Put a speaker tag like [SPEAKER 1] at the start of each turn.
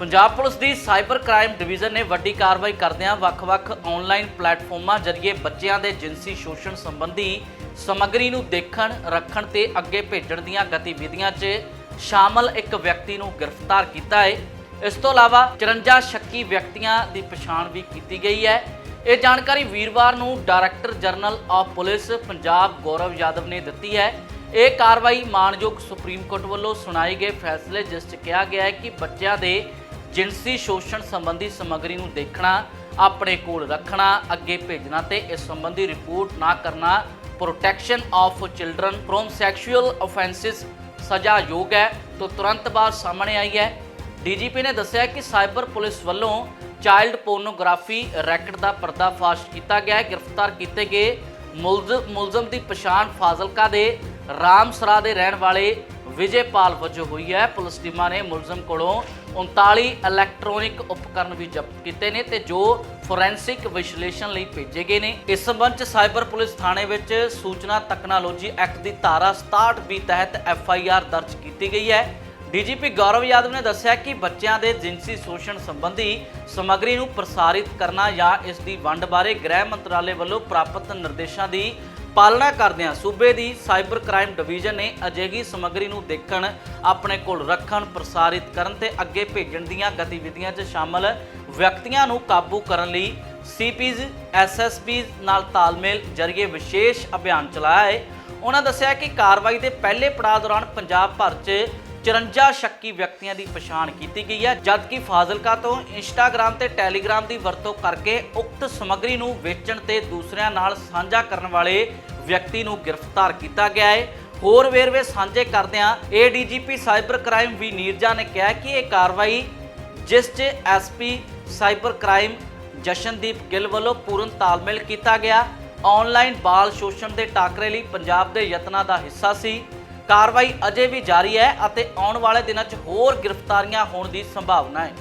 [SPEAKER 1] Punjab police ਦੀ cyber crime division ਨੇ ਵੱਡੀ ਕਾਰਵਾਈ ਕਰਦਿਆਂ ਵੱਖ-ਵੱਖ ਆਨਲਾਈਨ ਪਲੇਟਫਾਰਮਾਂ ਜ਼ਰੀਏ ਬੱਚਿਆਂ ਦੇ ਜਿਨਸੀ ਸ਼ੋਸ਼ਣ ਸੰਬੰਧੀ ਸਮੱਗਰੀ ਨੂੰ ਦੇਖਣ, ਰੱਖਣ ਤੇ ਅੱਗੇ ਭੇਜਣ ਦੀਆਂ ਗਤੀਵਿਧੀਆਂ 'ਚ ਸ਼ਾਮਲ ਇੱਕ ਵਿਅਕਤੀ ਨੂੰ ਗ੍ਰਿਫਤਾਰ ਕੀਤਾ ਹੈ। ਇਸ ਤੋਂ ਇਲਾਵਾ 54 ਸ਼ੱਕੀ ਵਿਅਕਤੀਆਂ ਦੀ ਪਛਾਣ ਵੀ ਕੀਤੀ ਗਈ ਹੈ। ਇਹ ਜਾਣਕਾਰੀ ਵੀਰਵਾਰ ਨੂੰ director general of police Punjab Gaurav Yadav ਨੇ ਦਿੱਤੀ ਹੈ। ਇਹ ਕਾਰਵਾਈ ਮਾਨਯੋਗ ਸੁਪਰੀਮ ਕੋਰਟ ਵੱਲੋਂ ਸੁਣਾਏ ਗਏ ਫੈਸਲੇ ਜਿਸ 'ਚ ਕਿਹਾ ਗਿਆ ਹੈ ਕਿ ਬੱਚਿਆਂ ਦੇ ਜਿਨਸੀ ਸ਼ੋਸ਼ਣ ਸੰਬੰਧੀ ਸਮੱਗਰੀ ਨੂੰ ਦੇਖਣਾ, ਆਪਣੇ ਕੋਲ ਰੱਖਣਾ, ਅੱਗੇ ਭੇਜਣਾ ਤੇ ਇਸ ਸੰਬੰਧੀ ਰਿਪੋਰਟ ਨਾ ਕਰਨਾ protection of children from sexual offences ਸਜ਼ਾ ਯੋਗ ਹੈ ਤੋਂ ਤੁਰੰਤ ਬਾਅਦ ਸਾਹਮਣੇ ਆਈ ਹੈ। ਡੀਜੀਪੀ ਨੇ ਦੱਸਿਆ ਕਿ ਸਾਈਬਰ ਪੁਲਿਸ ਵੱਲੋਂ ਚਾਈਲਡ ਪੋਰਨੋਗ੍ਰਾਫੀ ਰੈਕਟ ਦਾ ਪਰਦਾਫਾਸ਼ ਕੀਤਾ ਗਿਆ ਹੈ। ਗ੍ਰਿਫਤਾਰ ਕੀਤੇ ਗਏ ਮੁਲਜ਼ਮ ਮੁਲਜ਼ਮ ਦੀ ਪਛਾਣ ਫਾਜ਼ਿਲਕਾ ਦੇ ਰਾਮਸਰਾ ਦੇ ਰਹਿਣ ਵਾਲੇ ਵਿਜੇਪਾਲ ਵਜੋਂ ਹੋਈ ਹੈ। ਪੁਲਿਸ ਟੀਮਾਂ ਨੇ ਮੁਲਜ਼ਮ ਕੋਲੋਂ 39 ਇਲੈਕਟ੍ਰੋਨਿਕ ਉਪਕਰਨ ਵੀ ਜ਼ਬਤ ਕੀਤੇ ਨੇ ਤੇ ਜੋ ਫੋਰੈਂਸਿਕ ਵਿਸ਼ਲੇਸ਼ਣ ਲਈ ਭੇਜੇ ਗਏ ਨੇ। ਇਸ ਸੰਬੰਧ ਚ ਸਾਈਬਰ ਪੁਲਿਸ ਥਾਣੇ ਵਿੱਚ ਸੂਚਨਾ ਤਕਨਾਲੋਜੀ ਐਕਟ ਦੀ ਧਾਰਾ 67 ਬੀ ਤਹਿਤ ਐਫ ਆਈ ਆਰ ਦਰਜ ਕੀਤੀ ਗਈ ਹੈ। ਡੀਜੀਪੀ ਗੌਰਵ ਯਾਦਵ ਨੇ ਦੱਸਿਆ ਕਿ ਬੱਚਿਆਂ ਦੇ ਜਿਨਸੀ ਸ਼ੋਸ਼ਣ ਸੰਬੰਧੀ ਸਮੱਗਰੀ ਨੂੰ ਪ੍ਰਸਾਰਿਤ ਕਰਨਾ ਜਾਂ ਇਸ ਦੀ ਵੰਡ ਬਾਰੇ ਗ੍ਰਹਿ ਮੰਤਰਾਲੇ ਵੱਲੋਂ ਪ੍ਰਾਪਤ ਨਿਰਦੇਸ਼ਾਂ ਦੀ ਪਾਲਣਾ ਕਰਦਿਆਂ ਸੂਬੇ ਦੀ ਸਾਈਬਰ ਕ੍ਰਾਈਮ ਡਿਵੀਜ਼ਨ ਨੇ ਅਜਿਹੀ ਸਮੱਗਰੀ ਨੂੰ ਦੇਖਣ, ਆਪਣੇ ਕੋਲ ਰੱਖਣ, ਪ੍ਰਸਾਰਿਤ ਕਰਨ ਤੇ ਅੱਗੇ ਭੇਜਣ ਦੀਆਂ ਗਤੀਵਿਧੀਆਂ 'ਚ ਸ਼ਾਮਲ ਵਿਅਕਤੀਆਂ ਨੂੰ ਕਾਬੂ ਕਰਨ ਲਈ ਸੀਪੀਜ਼, ਐਸਐਸਪੀਜ਼ ਨਾਲ ਤਾਲਮੇਲ ਜ਼ਰੀਏ ਵਿਸ਼ੇਸ਼ ਅਭਿਆਨ ਚਲਾਇਆ ਹੈ। ਉਹਨਾਂ ਦੱਸਿਆ ਕਿ ਕਾਰਵਾਈ ਦੇ ਪਹਿਲੇ ਪੜਾਅ ਦੌਰਾਨ ਪੰਜਾਬ ਭਰ 'ਚ 54 ਸ਼ੱਕੀ ਵਿਅਕਤੀਆਂ ਦੀ ਪਛਾਣ ਕੀਤੀ ਗਈ ਹੈ, ਜਦਕਿ ਫਾਜ਼ਿਲਕਾ ਤੋਂ ਇੰਸਟਾਗ੍ਰam ਤੇ ਟੈਲੀਗ੍ਰam ਦੀ ਵਰਤੋਂ ਕਰਕੇ ਉਕਤ ਸਮੱਗਰੀ ਨੂੰ ਵੇਚਣ ਤੇ ਦੂਸਰਿਆਂ ਨਾਲ ਸਾਂਝਾ ਕਰਨ ਵਾਲੇ ਵਿਅਕਤੀ ਨੂੰ ਗ੍ਰਿਫਤਾਰ ਕੀਤਾ ਗਿਆ ਹੈ। ਹੋਰ ਵੇਰਵੇ ਸਾਂਝੇ ਕਰਦਿਆਂ ADGP cyber crime V Neerja ਨੇ ਕਿਹਾ ਕਿ ਇਹ ਕਾਰਵਾਈ, ਜਿਸ 'ਚ SP cyber crime Jashandeep Gill ਵੱਲੋਂ ਪੂਰਨ ਤਾਲਮੇਲ ਕੀਤਾ ਗਿਆ ਆਨਲਾਈਨ ਬਾਲ ਸ਼ੋਸ਼ਣ ਦੇ ਟਾਕਰੇ ਲਈ ਪੰਜਾਬ ਦੇ ਯਤਨਾਂ ਦਾ ਹਿੱਸਾ ਸੀ। ਕਾਰਵਾਈ ਅਜੇ ਵੀ ਜਾਰੀ ਹੈ ਅਤੇ ਆਉਣ ਵਾਲੇ ਦਿਨਾਂ 'ਚ ਹੋਰ ਗ੍ਰਿਫਤਾਰੀਆਂ ਹੋਣ ਦੀ ਸੰਭਾਵਨਾ ਹੈ।